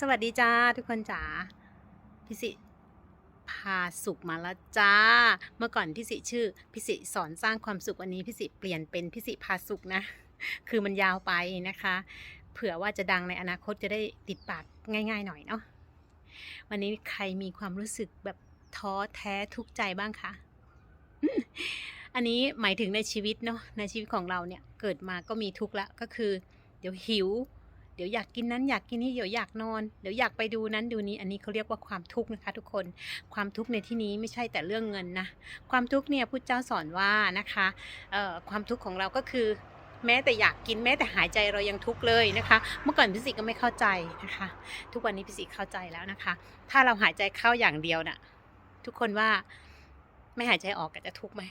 สวัสดีจ้าทุกคนจ๋าพิสิพาสุขมาแล้วจ้า เมื่อก่อนพิสิชื่อพิสิสอนสร้างความสุขวันนี้พิสิเปลี่ยนเป็นพิสิพาสุขนะ คือมันยาวไปนะคะ เผื่อว่าจะดังในอนาคตจะได้ติดปากง่าย ๆ หน่อยเนาะวันนี้ใครมีความรู้สึกแบบท้อแท้ทุกใจบ้างคะอันนี้หมายถึงในชีวิตเนาะในชีวิตของเราเนี่ยเกิดมาก็มีทุกข์ละก็คือ เดี๋ยวหิว เดี๋ยวอยากกินนั้นอยากกินนี้เดี๋ยวอยากนอน เดี๋ยวอยากไปดูนั้นดูนี้อันนี้เขาเรียกว่าความทุกข์นะคะ ทุกคนความทุกข์ในที่นี้ไม่ใช่แต่เรื่องเงินนะความทุกข์เนี่ยพุทธเจ้าสอนว่านะคะความทุกข์ของเราก็คือแม้แต่อยากกินแม้แต่หายใจเรายังทุกข์เลยนะคะ เมื่อก่อนพิสิก็ไม่เข้าใจนะคะ ทุกวันนี้พิสิเข้าใจแล้วนะคะ ถ้าเราหายใจเข้าอย่างเดียวน่ะทุกคนว่าไม่หายใจออกก็จะทุกข์ไหม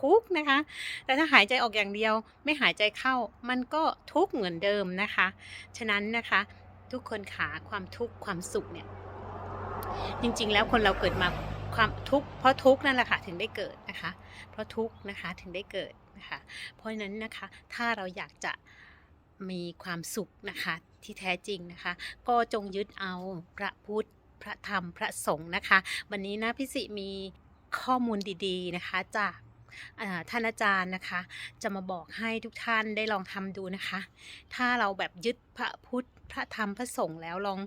ทุกข์นะคะ แต่ถ้าหายใจออกอย่างเดียว ไม่หายใจเข้า มันก็ทุกข์เหมือนเดิมนะคะ ฉะนั้นนะคะ ทุกคนขาความทุกข์ความสุขเนี่ย จริงๆ แล้วคนเราเกิดมาความทุกข์เพราะทุกข์นั่นแหละค่ะถึงได้เกิดนะคะ เพราะทุกข์นะคะถึงได้เกิดนะคะ เพราะฉะนั้นนะคะถ้าเราอยากจะมีความสุขนะคะที่แท้จริงนะคะ ก็จงยึดเอาพระพุทธพระธรรมพระสงฆ์นะคะ วันนี้นะพิสิมีข้อมูลดีๆนะคะจาก ท่านอาจารย์นะคะ จะมาบอกให้ทุกท่านได้ลองทำดูนะคะ ถ้าเราแบบยึดพระพุทธพระธรรมพระสงฆ์แล้วลอง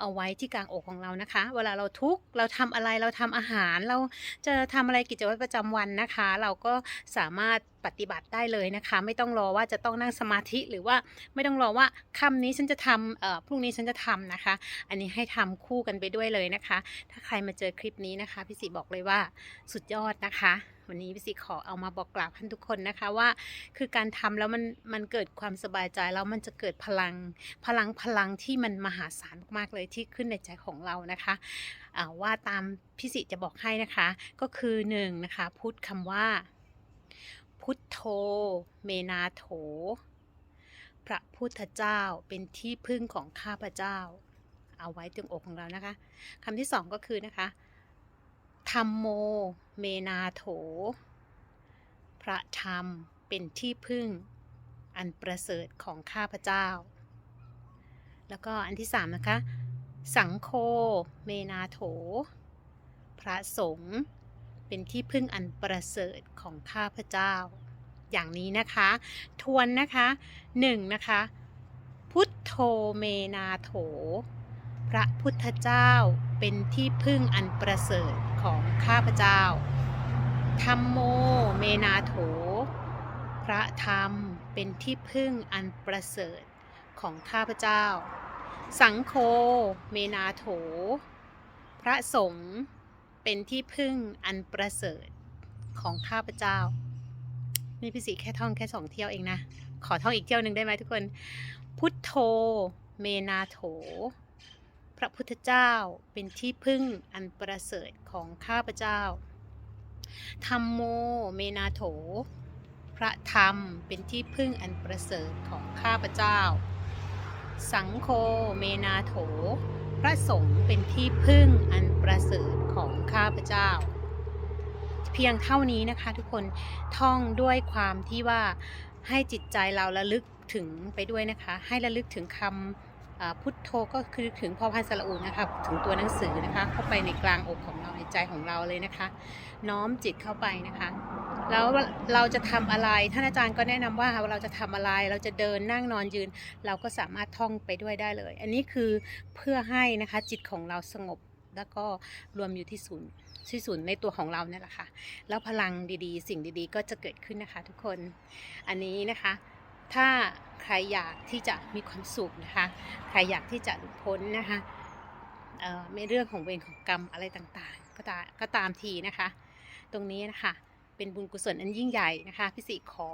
เอาไว้ที่กลางอกของเรานะคะ เวลาเราทุกข์เราทำอะไรเราทำอาหาร เราจะทำอะไรกิจวัตรประจำวันนะคะ เราก็สามารถ ปฏิบัติได้เลยนะคะ ไม่ต้องรอว่าจะต้องนั่งสมาธิหรือว่าไม่ต้องรอว่าคำนี้ฉันจะทำเอ่อพรุ่งนี้ฉันจะทำนะคะ อันนี้ให้ทำคู่กันไปด้วยเลยนะคะ ถ้าใครมาเจอคลิปนี้นะคะพี่สีบอกเลยว่าสุดยอดนะคะวันนี้พี่สีขอเอามาบอกกล่าวท่านทุกคนนะคะว่า คือการทำแล้วมันมันเกิดความสบายใจแล้วมันจะเกิดพลังพลังพลังที่มันมหาศาลมากๆเลยที่ขึ้นในใจของเรานะคะว่าตามพี่สิจะบอกให้นะคะ ก็คือหนึ่งนะคะพุทธคำว่า พุทโธ เมนาโถ พระพุทธเจ้าเป็นที่พึ่งของข้าพเจ้า เอาไว้ตรงอกของเรานะคะคำที่สองก็คือนะคะธรรมโม เมนาโถ พระธรรมเป็นที่พึ่งอันประเสริฐของข้าพเจ้า แล้วก็อันที่สามนะคะ สังโฆ เมนาโถ พระสงฆ์ เป็นที่พึ่งอันประเสริฐของข้าพเจ้า อย่างนี้นะคะ ทวนนะคะหนึ่งนะคะ พุทโธเมนาโถ พระพุทธเจ้าเป็นที่พึ่งอันประเสริฐของข้าพเจ้าธรรมโมเมนาโถ พระธรรมเป็นที่พึ่งอันประเสริฐของข้าพเจ้า สังโฆเมนาโถ พระสงฆ์ เป็นที่พึ่งอันประเสริฐของข้าพเจ้า นี่พี่สีแค่ท่องแค่สองเที่ยวเองนะ ขอท่องอีกเที่ยวหนึ่งได้ไหมทุกคน พุทโธ เมนาโถ พระพุทธเจ้าเป็นที่พึ่งอันประเสริฐของข้าพเจ้า ธรรมโม เมนาโถ พระธรรมเป็นที่พึ่งอันประเสริฐของข้าพเจ้า สังโฆ เมนาโถ พระสงฆ์เป็นที่พึ่งอันประเสริฐ ข้าพเจ้า เพียงเท่านี้นะคะทุกคนท่องด้วยความที่ว่าให้จิตใจเราระลึกถึงไปด้วยนะคะ ให้ระลึกถึงคำอ่าพุทโธก็คือถึงพอพันสระอูนะคะถึงตัวหนังสือนะคะ เข้าไปในกลางอกของเราในใจของเราเลยนะคะ น้อมจิตเข้าไปนะคะแล้วเราจะทำอะไรท่านอาจารย์ก็แนะนำว่าเราจะทำอะไรเราจะเดินนั่งนอนยืน เราก็สามารถท่องไปด้วยได้เลย อันนี้คือเพื่อให้นะคะจิตของเราสงบ แล้วก็รวมอยู่ที่ศูนย์ที่ศูนย์ในตัวของเราเนี่ยแหละค่ะแล้วพลังดีๆ สิ่งดีๆ ก็จะเกิดขึ้นนะคะทุกคนอันนี้นะคะ ถ้าใครอยากที่จะมีความสุขนะคะ ใครอยากที่จะหลุดพ้นนะคะเอ่เรื่องของเวรของกรรมอะไรต่างๆ ก็ตามก็ตามทีนะคะ ตรงนี้นะคะเป็นบุญกุศลอันยิ่งใหญ่นะคะพี่สิขอ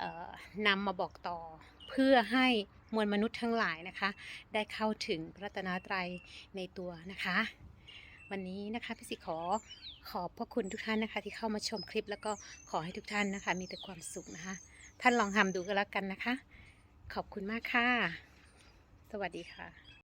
ออนำมาบอกต่อเพื่อให้ มวลมนุษย์ทั้งหลายนะคะ ได้เข้าถึงพระรัตนตรัยในตัวนะคะ วันนี้นะคะพี่สิขอขอบพระคุณทุกท่านนะคะ ที่เข้ามาชมคลิปแล้วก็ขอให้ทุกท่านนะคะ มีแต่ความสุขนะคะ ท่านลองทำดูก็แล้วกันนะคะ ขอบคุณมากค่ะ สวัสดีค่ะ